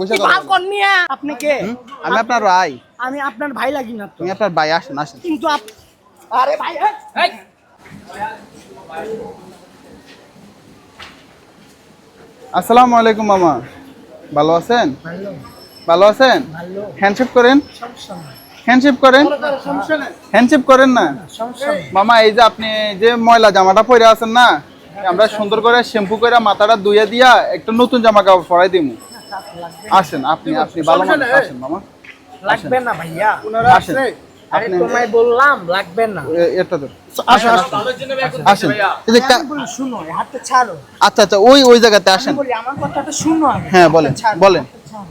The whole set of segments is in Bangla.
বসে। কর আপনি কে আমি আপনার ভাই। আমি আপনার ভাই লাগি না তুমি আপনার ভাই আসেন আসেন। কিন্তু আরে ভাই এই, এই, আসসালামু আলাইকুম মামা। ভালো আছেন? ভালো। আছেন? করেন। সমস্যা হ্যান্ডশেপ করেন? সমস্যা হ্যান্ডশেপ করেন না? মামা এই যে আপনি যে ময়লা জামাটা পরে আছেন না আমরা সুন্দর করে শ্যাম্পু করে মাথাটা ধুয়ে দিয়া একটা নতুন জামা কাপড় পরাই দিমু। আসেন আপনি আপনি ভালো মানুষ আসেন মামা। লাগবে না ভাইয়া। আসেন আরে তোমায় বললাম লাগবে না। এটা ধর আসেন আসেন। আসেন। এই যে কা- আমি বলি শুনো হাতটা ছাড়ো। আচ্ছা আচ্ছা ওই ওই জায়গাতে আসেন। বলি আমার কথাটা শুনো হ্যাঁ বলেন বলেন।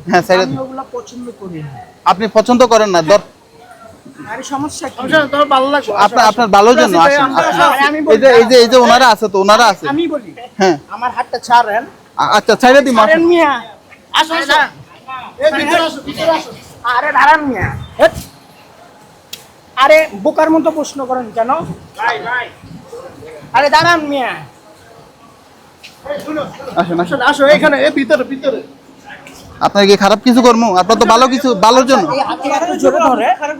হ্যাঁ সাইড আমি পছন্দ করি না। আপনি পছন্দ করেন না দর আরে সমস্যা কি? ভালো লাগবে। আপনার আপনার ভালোর জন্য আসেন আসেন। আরে আমি এই যে এই যে এই যে ওনারা আছে তো ওনারা আছে আমি বলি হ্যাঁ। আমার হাতটা ছাড়েন। আচ্ছা ছাইড়ে মিয়া। আসো আসো। এই ভিতরে আসো ভিতরে আসো। আরে দাঁড়ান মিয়া। আরে বোকার মতো প্রশ্ন করেন কেন? ভাই ভাই। আরে দাঁড়ান মিয়া। আসেন আসেন। আসো আসো এখানে এ ভিতরে ভিতরে। আপনার কি খারাপ কিছু করব আপনার তো ভালো কিছু ভালোর জন্য।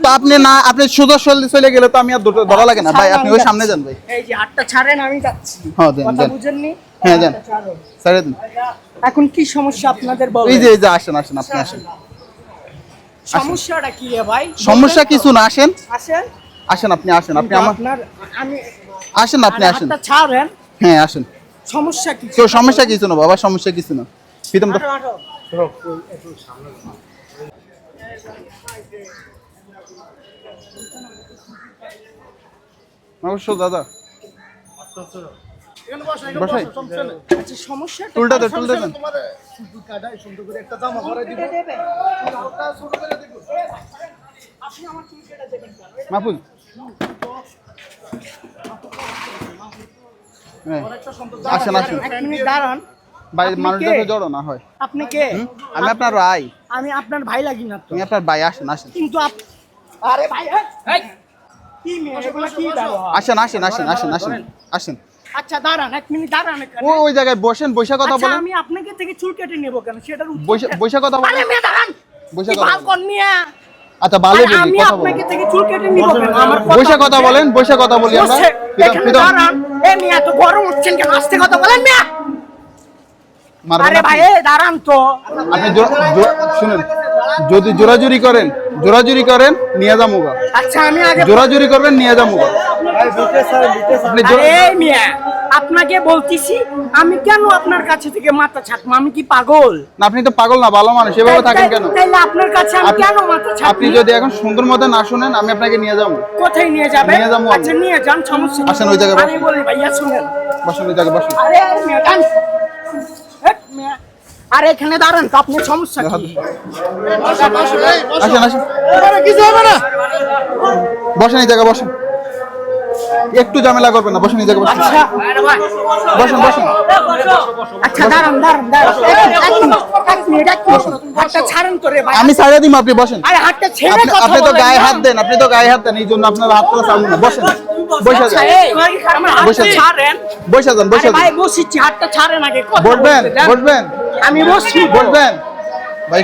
তো আপনি না আপনি সোজা চলে চলে গেলে তো আমি আর দুটো ধরা লাগে না। ভাই আপনি ওই সামনে যান ভাই। এই যে হাতটা ছাড়েন আমি যাচ্ছি। হ্যাঁ দেন হ্যাঁ, দিন। এখন কি সমস্যা আপনাদের বলেন? এই যে এই যে আসেন আসেন আপনি আসেন। সমস্যাটা কি ভাই? সমস্যা কিছু না আসেন। আসেন। আসেন আপনি আসেন আপনি আমার আমি আসেন আপনি আসেন। ছাড়েন। হ্যাঁ আসেন। সমস্যা সমস্যা কিছু না বাবা সমস্যা কিছু না। প্রীতম। অবশ্য দাদা। এখানে বসো এখানে বসাই? সমস্যা আচ্ছা টুলটা দে টুলটা দেন। তোমার সুন্দর করে একটা জামা পরে দিব। ওটা শুরু করে দিব। আপনি আমার চুল দেবেন মাহফুজ হ্যাঁ। আসেন আসেন। এক মিনিট দাঁড়ান। ভাই মানুষ যাতে জড়ো না হয়। আপনি কে? আমি আপনার ভাই। আমি আপনার ভাই লাগি না তো। আপনার ভাই আসেন আসেন। কিন্তু আরে ভাই এই, এই, কি মেয়ে এগুলা কি ব্যবহার? আসেন আসেন আসেন আসেন আসেন আসেন। আচ্ছা দাঁড়ান এক মিনিট দাঁড়ান ও ওই জায়গায় বসেন বসে কথা আচ্ছা বলেন। আমি আপনাকে থেকে চুল কেটে নেব কেন? সেটার বসে বসে কথা আরে বলেন। মেয়ে দাঁড়ান! বসে কথা বলেন। আচ্ছা ভালো বলি আমি কথা আপনাকে বলেন। থেকে চুল কেটে নিব কেন? আমার বসে কথা বলেন বসে কথা বলি আমরা। বসে, প্রীতম এখানে প্রীতম দাঁড়ান। এ মিয়া তো গরম হচ্ছেন কেন? আস্তে কথা বলেন মিয়া! মারবেন আরে ভাই দাঁড়ান তো। আপনি জো- জো- শুনেন যদি জোরাজুরি করেন জোরাজুরি করেন নিয়ে যাব আচ্ছা আমি আগে জোরাজুরি করবেন নিয়ে যাব মিয়া আপনাকে বলতেছি আমি কেন আপনার কাছে থেকে মাথা ছাড়বো? আমি কি পাগল? না, আপনি তো পাগল না ভালো মানুষ এভাবে থাকেন কেন? তাইলে আপনার কাছে আমি আপনি- কেন মাথা আপনি যদি এখন সুন্দর মতো না শুনেন আমি আপনাকে নিয়ে যাব। কোথায় নিয়ে যাবে নিয়ে যাব আচ্ছা নিয়ে যান সমস্যা আসেন ওই জায়গায় আমি বলি ভাইয়া শুনেন। বসুন ওই জায়গায় বসুন। আরে। আরে এখানে দাঁড়ান তো আপনার সমস্যা কি? আসেন আসেন। কিছু হবে না। বসেন এই জায়গায় বসেন। একটু ঝামেলা করবেন না বসেন এই জায়গায় বসেন। আচ্ছা। বসেন বসেন। আচ্ছা দাঁড়ান দাঁড়ান দাঁড়ান। হাতটা আমি ছাড়া দিব আপনি বসেন। আরে আপনি তো গায়ে হাত দেন আপনি তো গায়ে হাত দেন এই জন্য আপনার হাত তোলা সামনে বসেন। বসে আচ্ছা, যান এই, আমার হাতটা বসে ছাড়েন। বসে যান বসে যান বসিছি হাতটা ছাড়েন আগে বসবেন বসবেন। আমি বসছি। বসবেন। ভাই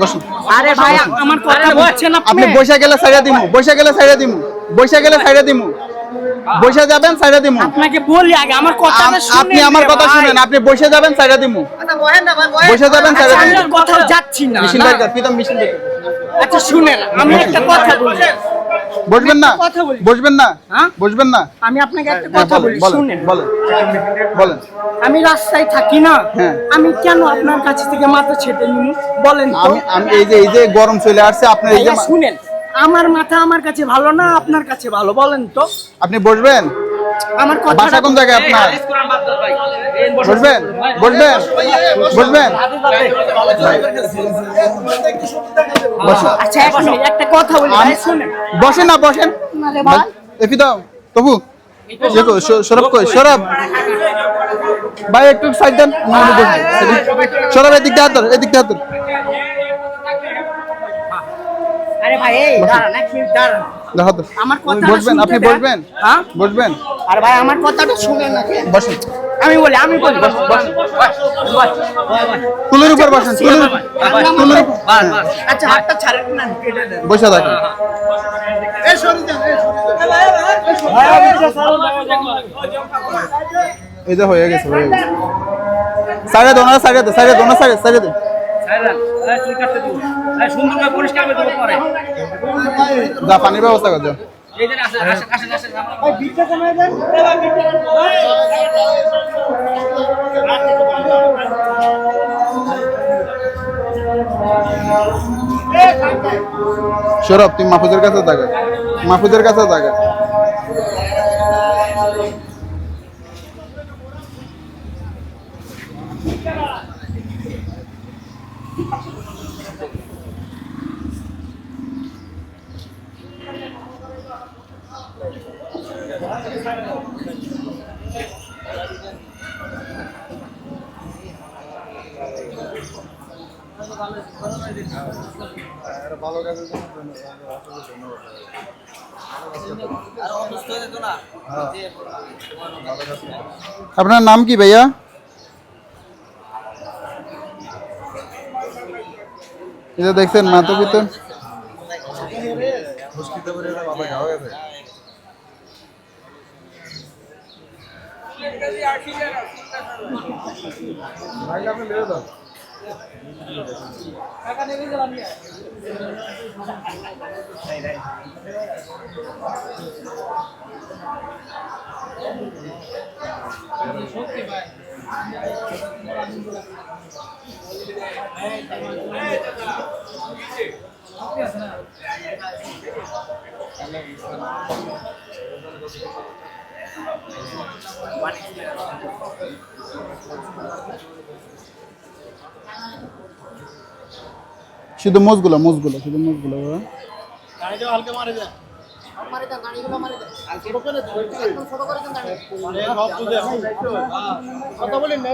বসুন। আরে ভাই আমার কথা বলছেন আপনি। আপনি বসে গেলে সাইডা দিমু বসে গেলে সাইডা দিমু বসে গেলে সাইডা দিমু। বসে যাবেন সাইডা দিমু। আপনাকে বলি আগে আমার আম- আপনি আমার কথা শুনেন আপনি বসে যাবেন সাইডা দিমু। বসে যাবেন আচ্ছা, সাইডা দিমু আর কোথাও যাচ্ছি না। মেশিন মেশিন আচ্ছা শুনেন আমি একটা কথা বলি। বসবেন না? কথা বলি। বসবেন না? হ্যাঁ? বসবেন না? আমি আপনাকে একটা হ্যাঁ, কথা বলি শুনেন। বলেন। বলেন। আমি রাস্তায় থাকি না। হ্যাঁ। আমি কেন আপনার কাছে থেকে মাথা ছেটে নিব? বলেন আমি আমি এই যে এই যে গরম চলে আসছে আপনি এই যে শুনেন। আমার মাথা আমার কাছে ভালো না আপনার কাছে ভালো বলেন তো। আপনি বসবেন? আমার কথা বাসা কোন জায়গায় আপনার? বসবেন? বসবেন? বসবেন? আচ্ছা এক মিনিট একটা কথা বলি ভাই, শুনেন। বসেন না বসেন। না এফি দাও তবু। ইয়ে কই, স- সরব কই? সরব ভাই একটু সাইড দেন। এদিক- সরব এদিক দিয়ে হাত ধর, এদিক দিয়ে হাত ধর। আরে ভাই এই দাঁড়ান দাঁড়ান। আমার কথাটা বসবেন? আপনি। বসবেন? হ্যাঁ? বসবেন? আর ভাই আমার কথাটা শুনেন আগে বসেন। আমি বলি আমি বলি। তুলের উপর বসেন তুলের তুলের উপর- আচ্ছা হাতটা ছাড়েন না কেটে দেন। বসে থাকেন। এই সরি দেন এই এই যে হয়ে গেছে হয়ে গেছে। সাইডে দোনা সাইডে দে সাইডে দোনা সাইডে সাইডে দে। সুন্দর করে পরিষ্কার করে দেবো পরে। যা পানির ব্যবস্থা করে আসেন সৌরভ তুমি মাহফুজের কাছে থাকে মাহফুজের কাছে থাকা আপনার নাম কি ভাইয়া এটা দেখছেন মাতো ভিতর শুধু মোজগুলো মোজগুলো শুধু মোজগুলো বাবা গাড়িটা হালকা মারে দেন মারে দেন গাড়িগুলো মারে দেন ছোট করে দেন একদম ছোট করে দেন গাড়ি সব তুলে কথা বলেন না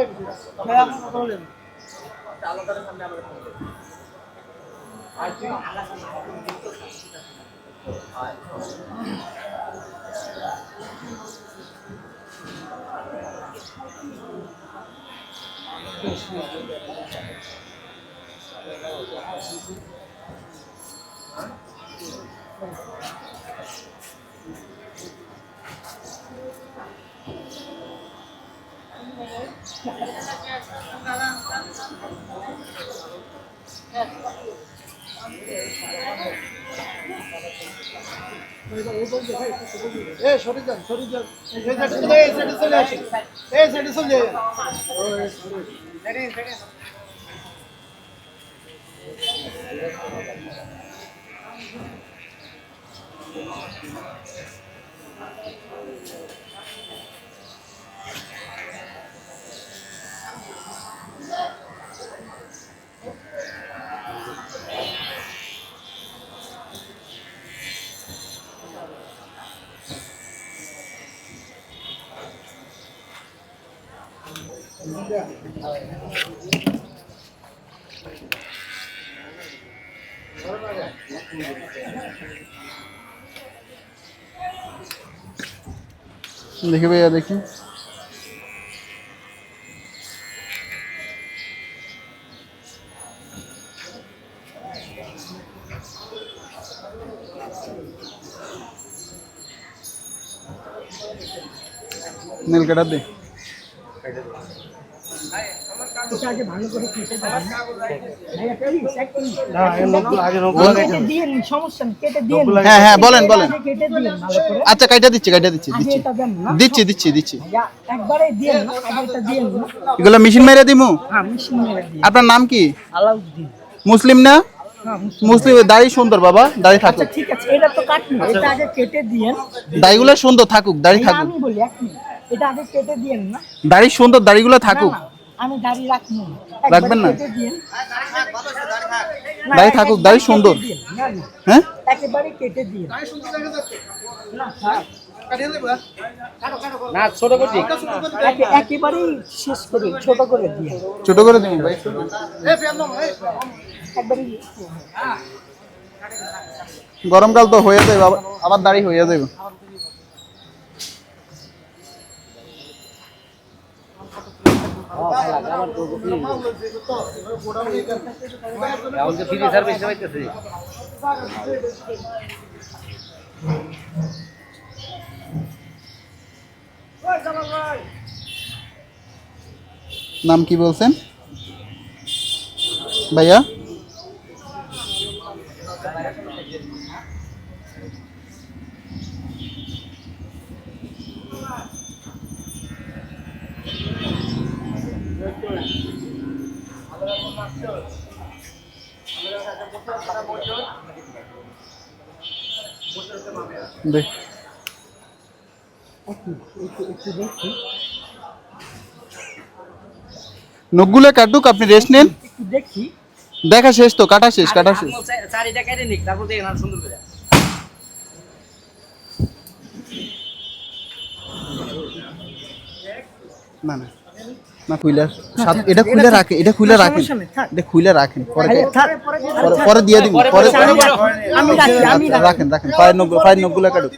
কথা বলেন এই সরে যান সরে যান। এই সাইডে চলে এই সাইডে চলে আসেন। এই সাইডে চলে দেখি ভাইয়া দেখি নীল কাটা দে এটা আগে ভালো করে কেটে দেন ভাইয়া প্লিজ এক মিনিট কেটে দিয়ে নিন সমস্যা নেই কেটে দিয়ে নিন হ্যাঁ হ্যাঁ বলেন বলেন। আগে ভালো করে। আচ্ছা কাইটা দিচ্ছি কাইটা দিচ্ছি দিচ্ছি। দিচ্ছি দিচ্ছি এগুলো মেশিন মেরে দিমু? হ্যাঁ মেশিন মেরে দিয়ে আপনার নাম কি? মুসলিম না? হ্যাঁ মুসলিম। দাড়ি সুন্দর বাবা দাড়ি আচ্ছা থাকুক। ঠিক আছে এটা তো কাটনি এটা আগে কেটে দিয়েন দাড়িগুলো সুন্দর থাকুক দাড়ি থাকুক। আমি বলি এক মিনিট এটা আগে কেটে দিয়েন না। দাড়ি সুন্দর দাড়িগুলো থাকুক। আমি দাড়ি রাখব। রাখবেন না? দাড়ি থাকুক, দাড়ি সুন্দর। হ্যাঁ? একেবারে কেটে দিয়ে। না ছোট একেবারেই শেষ করে ছোট করে দিয়ে। ছোট করে ভাই। একবারে গরমকাল তো হয়ে যাবে আবার- আবার দাড়ি হয়ে যাবে। এখন তো ফ্রি সার্ভিস পাইতেছি নাম কি বলছেন ভাইয়া দেখ নখগুলো কাটুক, আপনি রেস্ট নেন। দেখি দেখা শেষ তো, কাটা শেষ কাটা শেষ। করে না না। না খুইলা এটা রাখে এটা রাখেন। এটা রাখেন পরে পরে- দিয়ে দিন পরে আচ্ছা, রাখি। রাখেন রাখেন। পায়ের নখ পায়ের নখগুলো কাটুক।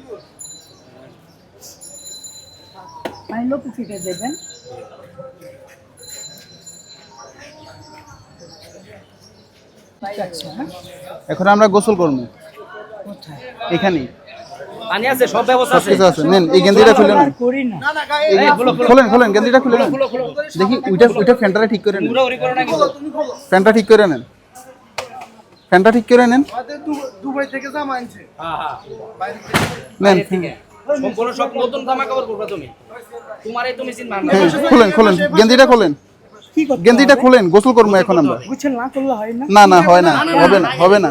দেবেন? এখন আমরা গোসল করব? এখানেই। পানি আছে সব ব্যবস্থা আছে। কিছু আছে। নেন এই গেঞ্জিটা খুলে নেন। না এই খোলেন খোলেন গেঞ্জিটা খুলে নেন। দেখি ওইটা ওইটা ফ্যানটা ঠিক করে নেন। না ফ্যানটা ঠিক করে নেন। ফ্যানটা ঠিক করে নেন। দুবাই থেকে জামা আনছে। হ্যাঁ হ্যাঁ। নেন। সম্পূর্ণ সব নতুন জামা কাপড় পরবে তুমি। তোমারে তুমি চিনবা না। খোলেন খোলেন। গেঞ্জিটা খোলেন। গেঞ্জিটা খোলেন গোসল করব এখন আমরা। না করলে হয় না? না না হয় না। হবে না হবে না।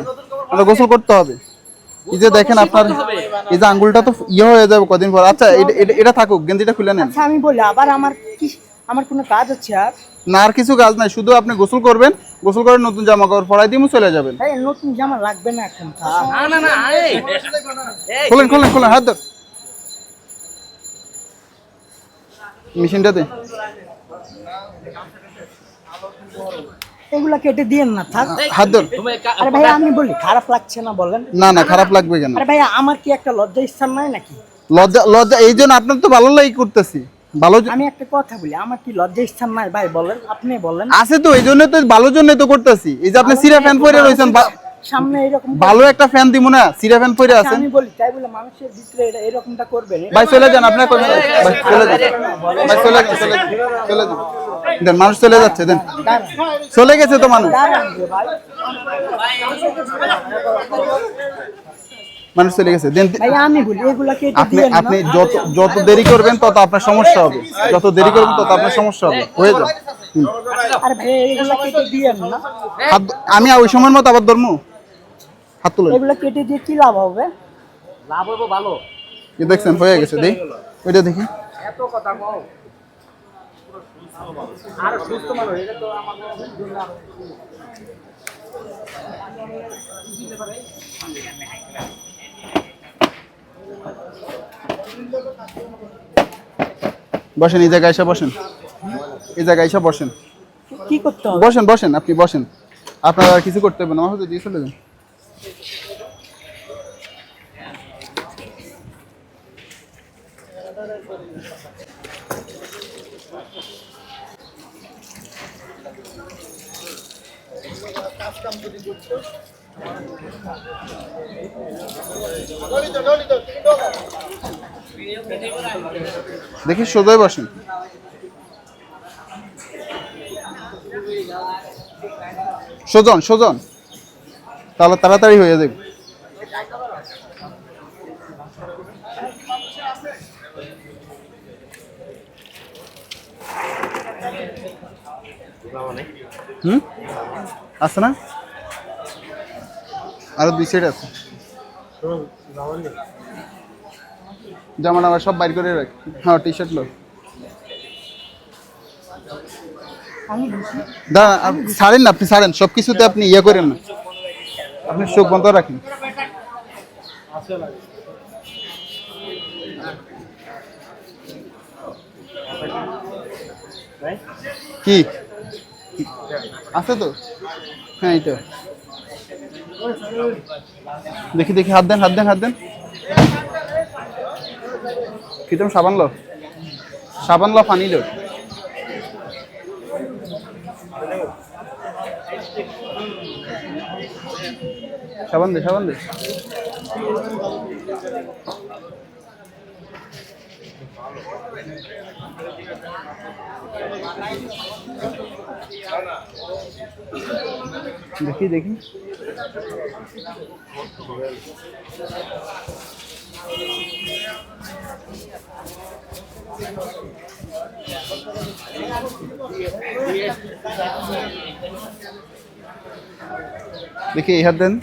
আমরা গোসল করতে হবে। এই যে দেখেন আপনার এই যে আঙ্গুলটা তো ইয়ে হয়ে যাবে কদিন পর। আচ্ছা এটা- এটা- এটা থাকুক গেঞ্জিটা খুলে নেন। আচ্ছা আমি বলি আবার আমার কি আমার কোনো কাজ আছে আর? না আর কিছু কাজ নাই শুধু আপনি গোসল করবেন গোসল করে নতুন জামা কাপড় পরাই দিয়ে চলে যাবেন। এই নতুন জামা লাগবে না এখন না না না এই। এই। খোলেন খোলেন খোলেন হাত ধর। মেশিনটাতে। এগুলা কেটে দিয়েন না থাক। হাত ধর। আরে ভাই আমি বলি খারাপ লাগছে না বলেন? না না খারাপ লাগবে কেন? আরে ভাই আমার কি একটা লজ্জা স্থান নাই নাকি? লজ্জা লজ্জা এই জন্য আপনার তো ভালো লাগি করতেছি। ভালো জ- আমি একটা কথা বলি আমার কি লজ্জা স্থান নাই? ভাই বলেন আপনি বলেন। আছে তো এই জন্য তো ভালো জন্যই তো করতেছি। এই যে আপনি সিরা ফ্যান পরে রয়েছেন সামনে এরকম ভালো একটা ফ্যান দিব না? সিরা ফ্যান পরে আছেন? আমি বলি তাই বলে মানুষের ভিতরে এটা এরকমটা করবেন ভাই চলে যান আপনার কোন ভাই চলে যান। ভাই চলে যান চলে যান চলে যান। দেন মানুষ চলে যাচ্ছে দেন। চলে গেছে তো মানুষ। মানুষ চলে গেছে। দেন আপনি আপনি যত যত দেরি করবেন তত আপনার সমস্যা হবে। যত দেরি করবেন তত আপনার সমস্যা হবে। হয়ে যাবে। আমি ওই সময়ের মতো আবার ধর্ম? হাত তুলে এগুলা কেটে দিয়ে কি লাভ হবে? লাভ হইব ভালো। কি দেখছেন হয়ে গেছে দেখ ওইটা দেখি। এত কথা কও। আর সুস্থ মানুষ এটা তো আমার বসেন এই জায়গায় এসে বসেন। এই জায়গায় এসে বসেন। কি করতে হবে? বসেন বসেন আপনি বসেন। আপনার আর কিছু করতে হবে না। আমার হাতে দেখি সোজাই বসেন সোজন সোজন তাহলে তাড়াতাড়ি হয়ে যাবে। হুম? আছে না? আরও দুই সাইড আছে। জামা টামা সব বাইর করে রাখ। হ্যাঁ টি শার্ট লো আপনি ছাড়েন না আপনি ছাড়েন। সব কিছুতে আপনি ইয়ে করেন না। আপনি চোখ বন্ধ রাখেন। কি? আছে তো? হ্যাঁ এই তো। দেখি দেখি, হাত দেন হাত দেন হাত দেন। কি তুমি সাবান লো? সাবান লো, পানি লো। সাবান দে সাবান দে। দেখি দেখি। দেখি এই হাত দেন।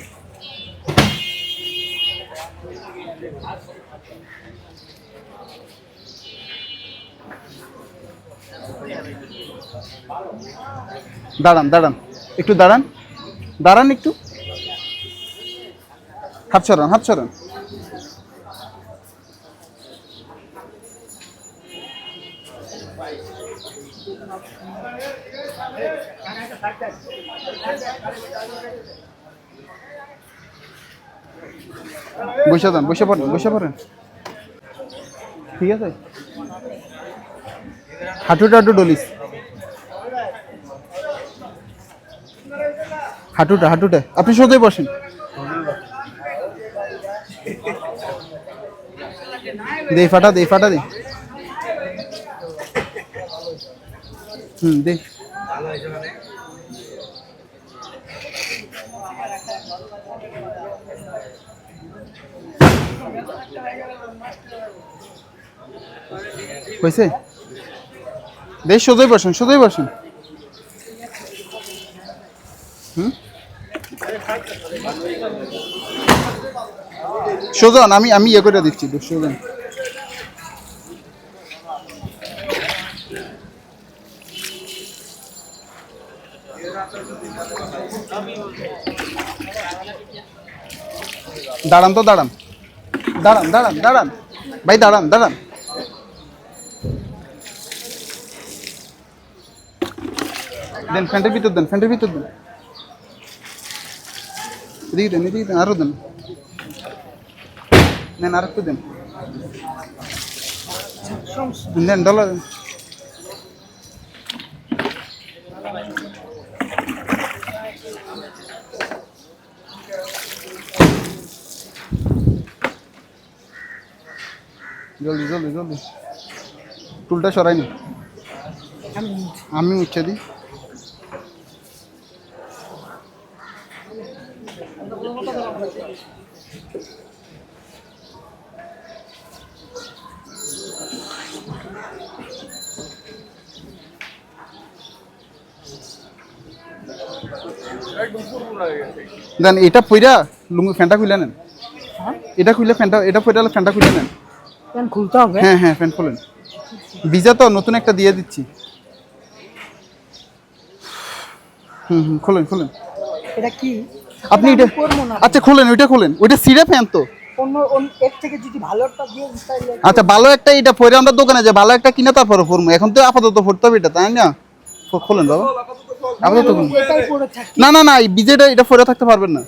দাঁড়ান দাঁড়ান। একটু দাঁড়ান। দাঁড়ান একটু। হাত সরান হাত সরান। বসে দেন বসে পড়েন বসে পড়েন। ঠিক আছে? হাঁটু একটু ডলিস। হাঁটুটা হাঁটুটা। আপনি সোজাই বসেন। দে ফাটা দে ফাটা দে। হুম, দে। হয়েছে? বেশ সোজাই বসেন সোজাই বসেন। হুম? সোজান, আমি আমি ইয়ে করে দিচ্ছি সোজান। দাঁড়ান তো, দাঁড়ান। দাঁড়ান দাঁড়ান দাঁড়ান। ভাই, দাঁড়ান দাঁড়ান। দেন, ফ্যান্টের ভিতর দেন, ফ্যান্টের ভিতর দেন। এদিকে দেন এদিকে দেন আরও দেন নেন আর একটু দেন দেন ডলার দেন জলদি জলদি। জলদি টুলটা সরাইনি আমি আমি উচ্ছে দিই। দেন এটা পইরা লুঙ্গি ফ্যানটা খুলে নেন। এটা খুলে ফ্যানটা এটা পইরা ফ্যানটা খুলে নেন। প্যান খুলতে হবে? হ্যাঁ হ্যাঁ ফ্যান খোলেন। ভিজা তো নতুন একটা দিয়ে দিচ্ছি। হুম হুম খোলেন খোলেন। এটা কি? আপনি এটা আচ্ছা খোলেন ওইটা খোলেন। ওইটা সিরা ফ্যান তো? আচ্ছা ভালো একটা এটা পরে আমরা দোকানে যে ভালো একটা কিনে তারপরে পরবো। এখন তো আপাতত পড়তে হবে এটা তাই না? খোলেন বাবা। আপাতত না না না এই বিজেটা এটা পরে থাকতে পারবেন না।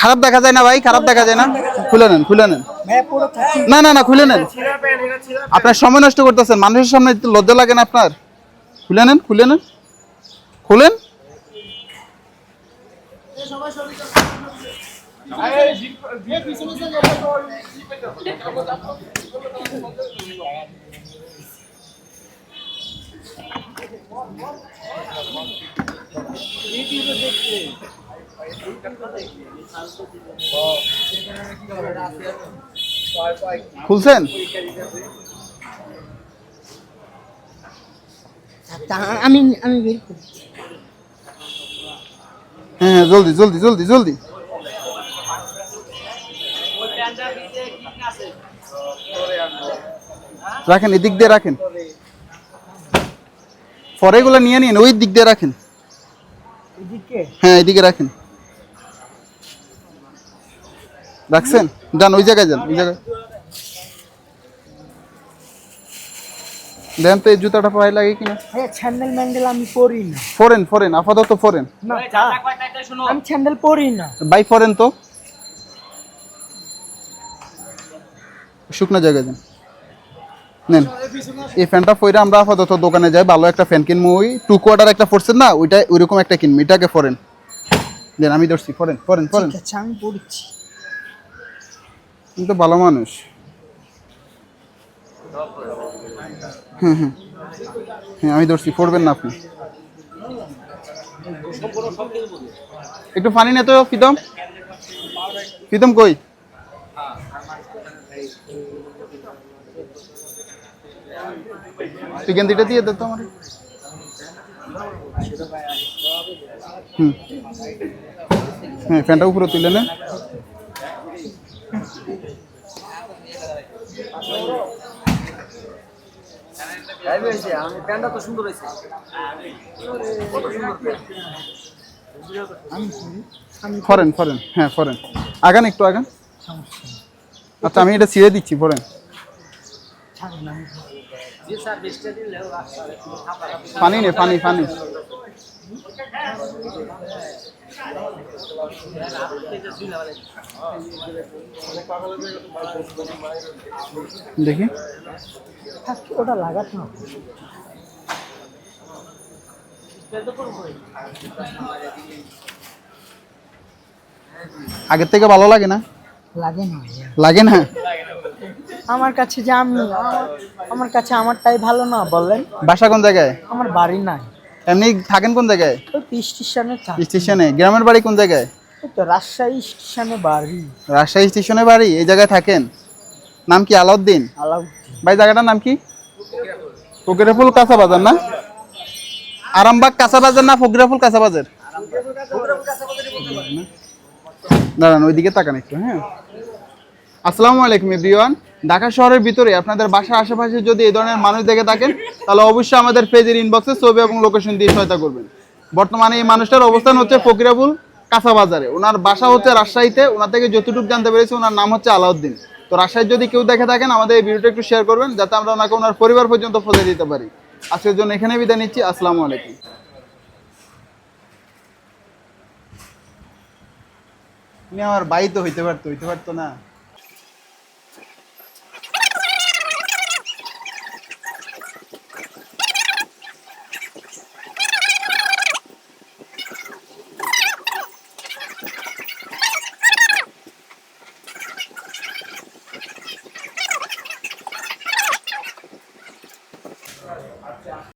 খারাপ দেখা যায় না ভাই খারাপ দেখা যায় না। খুলে নেন খুলে নেন। না না না খুলে নেন। আপনার সময় নষ্ট করতেছেন মানুষের সামনে একটু লজ্জা লাগে না আপনার? খুলে নেন খুলে নেন। খুলেন। খুলছেন? আমি আমি বের হ্যাঁ হ্যাঁ জলদি জলদি জলদি জলদি। রাখেন এদিক দিয়ে রাখেন। পরে এগুলো নিয়ে নিন ওই দিক দিয়ে রাখেন। হ্যাঁ এদিকে রাখেন। রাখছেন? যান ওই জায়গায় যান ওই জায়গায়। দেন তো এই জুতাটা পায়ে লাগে কিনা। স্যান্ডেল ম্যান্ডেল আমি পরি না। ফরেন ফরেন আপাতত ফরেন। আমি স্যান্ডেল পরি না। বাই ফরেন তো। শুকনো জায়গায় যান। নেন। এই ফ্যানটা পরে আমরা আপাতত দোকানে যাই ভালো একটা ফ্যান কিনবো ওই টু কোয়ার্টার একটা পড়ছেন না ওইটা ওইরকম একটা কিনবো এটাকে ফরেন। দেন আমি ধরছি ফরেন ফরেন ফরেন। আমি পড়ছি। কিন্তু ভালো মানুষ। হুম হুম। হ্যাঁ আমি ধরছি পড়বেন না আপনি। একটু ফানি নে তো প্রীতম প্রীতম কই? তুই গেন্দিটা দিয়ে দে তো আমার। হুম। হ্যাঁ ফ্যানটা উপরে তুলে নে। ফরেন ফরেন হ্যাঁ ফরেন। আগান একটু, আগান। আচ্ছা আমি এটা ছিঁড়ে দিচ্ছি, ফরেন। যে স্যার বেস্টটা দিলে পানি নে পানি পানি দেখি থাক, ওটা লাগাত না আগের থেকে ভালো লাগে না লাগে না লাগে না আমার কাছে যে আমি আমার- কাছে আমারটাই ভালো না বললেন বাসা কোন জায়গায়? আমার বাড়ি নাই। এমনি থাকেন কোন জায়গায়? ওই স্টেশনে স্টেশনে। গ্রামের বাড়ি কোন জায়গায়? তো রাজশাহী স্টেশনে বাড়ি। রাজশাহী স্টেশনে বাড়ি? এই জায়গায় থাকেন? নাম কি আলাউদ্দিন? আলাউদ্দিন। ভাই জায়গাটার নাম কি? ফকিরাফুল কাঁচা বাজার না? আরামবাগ কাঁচা বাজার না ফকিরাফুল কাঁচা বাজার দাঁড়ান ওইদিকে তাকান একটু হ্যাঁ। আসসালামু আলাইকুম এভরিওয়ান। ঢাকা শহরের ভিতরে আপনাদের বাসার আশেপাশে যদি এই ধরনের মানুষ দেখে থাকেন, তাহলে অবশ্যই আমাদের পেজের ইনবক্সে ছবি এবং লোকেশন দিয়ে সহায়তা করবেন। বর্তমানে এই মানুষটার অবস্থান হচ্ছে ফকিরাবুল কাঁচা বাজারে। ওনার বাসা হচ্ছে রাজশাহীতে। ওনার থেকে যতটুকু জানতে পেরেছি, ওনার নাম হচ্ছে আলাউদ্দিন। তো রাজশাহীর যদি কেউ দেখে থাকেন, আমাদের এই ভিডিওটা একটু শেয়ার করবেন, যাতে আমরা ওনাকে ওনার পরিবার পর্যন্ত পৌঁছে দিতে পারি। আজকের জন্য এখানে বিদায় নিচ্ছি। আসসালামু আলাইকুম। আমার বাড়ি তো হইতে পারতো হইতে পারতো না।